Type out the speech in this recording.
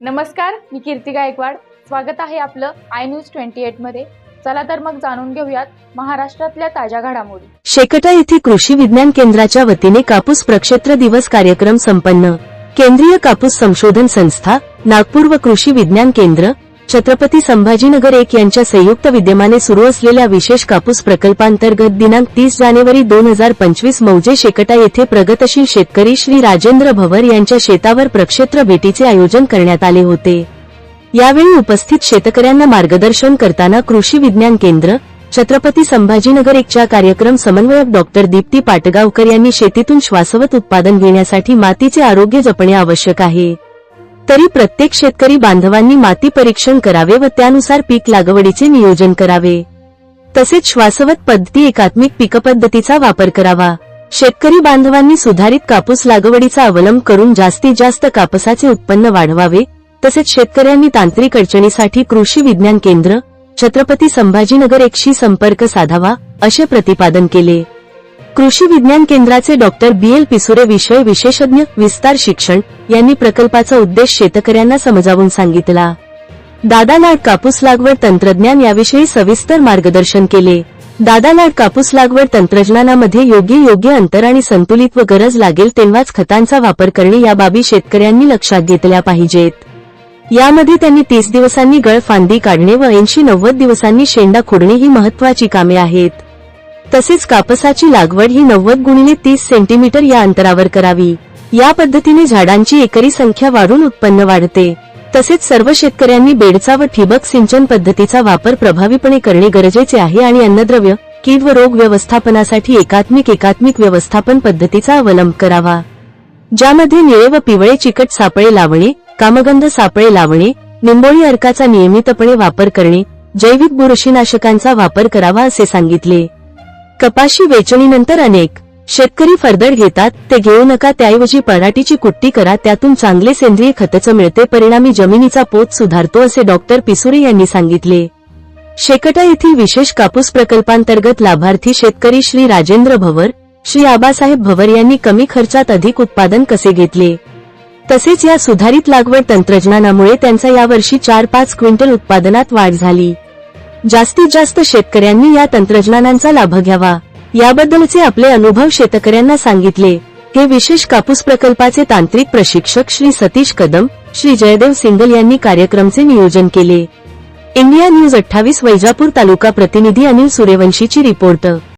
नमस्कार मी कीर्ती गायकवाड. स्वागत आहे आपलं आय न्यूज ट्वेंटी एटमध्ये. चला तर मग जाणून घेऊयात महाराष्ट्रातल्या ताज्या घडामोडी. शेकटा येथे कृषी विज्ञान केंद्राच्या वतीने कापूस प्रक्षेत्र दिवस कार्यक्रम संपन्न. केंद्रीय कापूस संशोधन संस्था नागपूर व कृषी विज्ञान केंद्र छत्रपती संभाजीनगर एक यांच्या संयुक्त विद्यमाने सुरू असलेल्या विशेष कापूस प्रकल्पांतर्गत दिनांक तीस जानेवारी दोन हजार पंचवीस मौजे शेकटा येथे प्रगतशील शेतकरी श्री राजेंद्र भवर यांच्या शेतावर प्रक्षेत्र भेटीचे आयोजन करण्यात आले होते. यावेळी उपस्थित शेतकऱ्यांना मार्गदर्शन करताना कृषी विज्ञान केंद्र छत्रपती संभाजीनगर एकच्या कार्यक्रम समन्वयक डॉक्टर दीप्ती पाटगावकर यांनी शेतीतून श्वासवत उत्पादन घेण्यासाठी मातीचे आरोग्य जपणे आवश्यक आहे. तरी प्रत्येक शेतकरी बांधवांनी माती परीक्षण करावे व त्यानुसार पीक लागवडीचे नियोजन करावे. तसेच श्वासवत पद्धती एकात्मिक पीकपद्धतीचा वापर करावा. शेतकरी बांधवांनी सुधारित कापूस लागवडीचा अवलंब करून जास्तीत जास्त कापसाचे उत्पन्न वाढवावे. तसेच शेतकऱ्यांनी तांत्रिक अडचणीसाठी कृषी विज्ञान केंद्र छत्रपती संभाजीनगर एकशी संपर्क साधावा असे प्रतिपादन केले. कृषी विज्ञान केंद्राचे डॉक्टर बी एल पिसुरे विषय विशेषज्ञ विस्तार शिक्षण यांनी प्रकल्पाचा उद्देश शेतकऱ्यांना समजावून सांगितला. दादा लाड कापूस लागवड तंत्रज्ञान याविषयी सविस्तर मार्गदर्शन केले. दादा लाड कापूस लागवड तंत्रज्ञानामध्ये योग्य योग्य अंतर आणि संतुलित व गरज लागेल तेव्हाच खतांचा वापर करणे या बाबी शेतकऱ्यांनी लक्षात घेतल्या पाहिजेत. यामध्ये त्यांनी तीस दिवसांनी गळ फांदी काढणे व ऐंशी नव्वद दिवसांनी शेंडा खोडणे ही महत्वाची कामे आहेत. तसेच कापसाची लागवड ही नव्वद गुणिले तीस सेंटीमीटर या अंतरावर करावी. या पद्धतीने झाडांची एकरी संख्या वाढून उत्पन्न वाढते. तसेच सर्व शेतकऱ्यांनी बेडचा व ठिबक सिंचन पद्धतीचा वापर प्रभावीपणे करणे गरजेचे आहे आणि अन्नद्रव्य कीड व रोग व्यवस्थापनासाठी एकात्मिक एकात्मिक व्यवस्थापन पद्धतीचा अवलंब करावा. ज्यामध्ये निळे व पिवळे चिकट सापळे लावणे कामगंध सापळे लावणे निंबोळी अर्काचा नियमितपणे वापर करणे जैविक बुरशीनाशकांचा वापर करावा असे सांगितले. कपाशी वेचणीनंतर अनेक शेतकरी फरदड घेतात ते घेऊ नका त्याऐवजी पराठीची कुट्टी करा त्यातून चांगले सेंद्रिय खतच मिळते परिणामी जमिनीचा पोत सुधारतो असे डॉक्टर पिसुरे यांनी सांगितले. शेकटा येथील विशेष कापूस प्रकल्पांतर्गत लाभार्थी शेतकरी श्री राजेंद्र भवर श्री आबासाहेब भवर यांनी कमी खर्चात अधिक उत्पादन कसे घेतले? तसेच या सुधारित लागवड तंत्रज्ञानामुळे त्यांचा यावर्षी चार पाच क्विंटल उत्पादनात वाढ झाली. जास्तीत जास्त शेतकऱ्यांनी या तंत्रज्ञानांचा लाभ घ्यावा. याबद्दलचे आपले अनुभव शेतकऱ्यांना सांगितले. हे विशेष कापूस प्रकल्पाचे तांत्रिक प्रशिक्षक श्री सतीश कदम श्री जयदेव सिंगल यांनी कार्यक्रमचे नियोजन केले. इंडिया न्यूज अठ्ठावीस वैजापूर तालुका प्रतिनिधी अनिल सूर्यवंशीची रिपोर्ट.